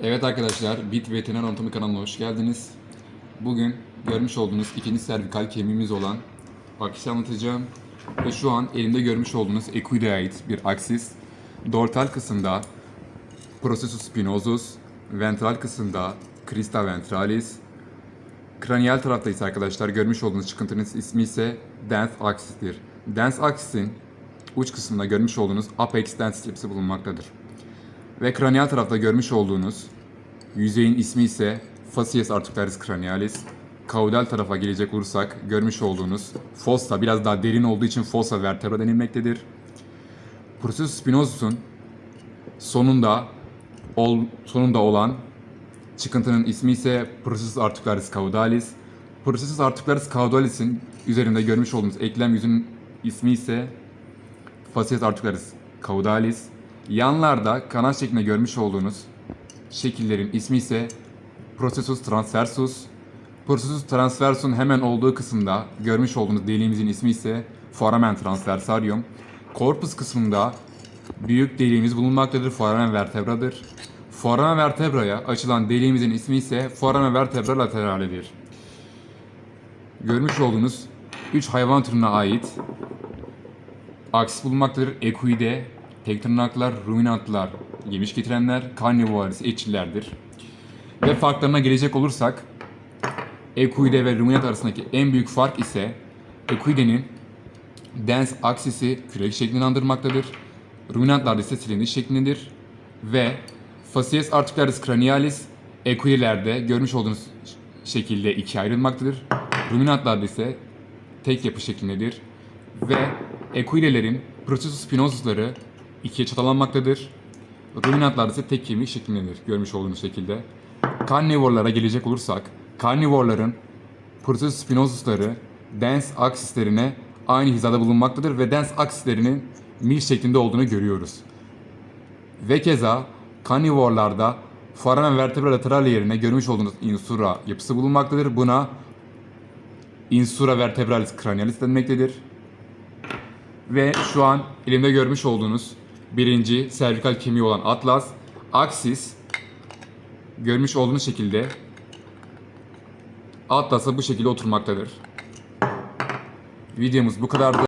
Evet arkadaşlar, Bit Veteriner Anatomi kanalına hoş geldiniz. Bugün görmüş olduğunuz ikinci servikal kemiğimiz olan akisi anlatacağım. Ve şu an elimde görmüş olduğunuz equida'ya ait bir aksis. Dortal kısımda processus spinosus, ventral kısımda crista ventralis, Kraniyal tarafta ise arkadaşlar görmüş olduğunuz çıkıntının ismi ise dens axis'tir. Dens axis'in uç kısmında görmüş olduğunuz apex dens bulunmaktadır. Ve kraniyal tarafta görmüş olduğunuz yüzeyin ismi ise facies articularis cranialis. Kaudal tarafa gelecek olursak görmüş olduğunuz fossa biraz daha derin olduğu için fossa vertebra denilmektedir. Processus spinosus'un sonunda ol, sonunda olan çıkıntının ismi ise Processus articularis caudalis. Processus articularis caudalis'in üzerinde görmüş olduğunuz eklem yüzünün ismi ise Facies articularis caudalis. Yanlarda kanal şeklinde görmüş olduğunuz şekillerin ismi ise Processus transversus. Processus transversus'un hemen olduğu kısımda görmüş olduğunuz deliğimizin ismi ise Foramen transversarium. Korpus kısmında büyük deliğimiz bulunmaktadır. Foramen vertebradır. Foramen vertebraya açılan deliğimizin ismi ise Foramen vertebra lateralidir. Görmüş olduğunuz 3 hayvan türüne ait aksis bulunmaktadır. Equide, tek tırnaklar, ruminantlar, yemiş getirenler, carnivores, etçilerdir. Ve farklarına gelecek olursak, Equide ve ruminant arasındaki en büyük fark ise Equide'nin dens aksisi kürek şeklini andırmaktadır. Ruminantlarda ise silindir şeklindedir. Ve facies articularis cranialis Equide'lerde görmüş olduğunuz şekilde ikiye ayrılmaktadır. Ruminantlarda ise tek yapı şeklindedir. Ve Equidelerin processus spinosusları ikiye çatalanmaktadır. Ruminantlarda ise tek kemik şeklindedir görmüş olduğunuz şekilde. Karnivorlara gelecek olursak, karnivorların processus spinosusları dens aksislerine aynı hizada bulunmaktadır ve dens aksislerinin mil şeklinde olduğunu görüyoruz. Ve keza karnivorlarda foramen vertebra lateral yerine görmüş olduğunuz insura yapısı bulunmaktadır. Buna insura vertebralis cranialis denmektedir. Ve şu an elimde görmüş olduğunuz birinci servikal kemiği olan atlas, aksis görmüş olduğunuz şekilde atlasa bu şekilde oturmaktadır. Videomuz bu kadardı.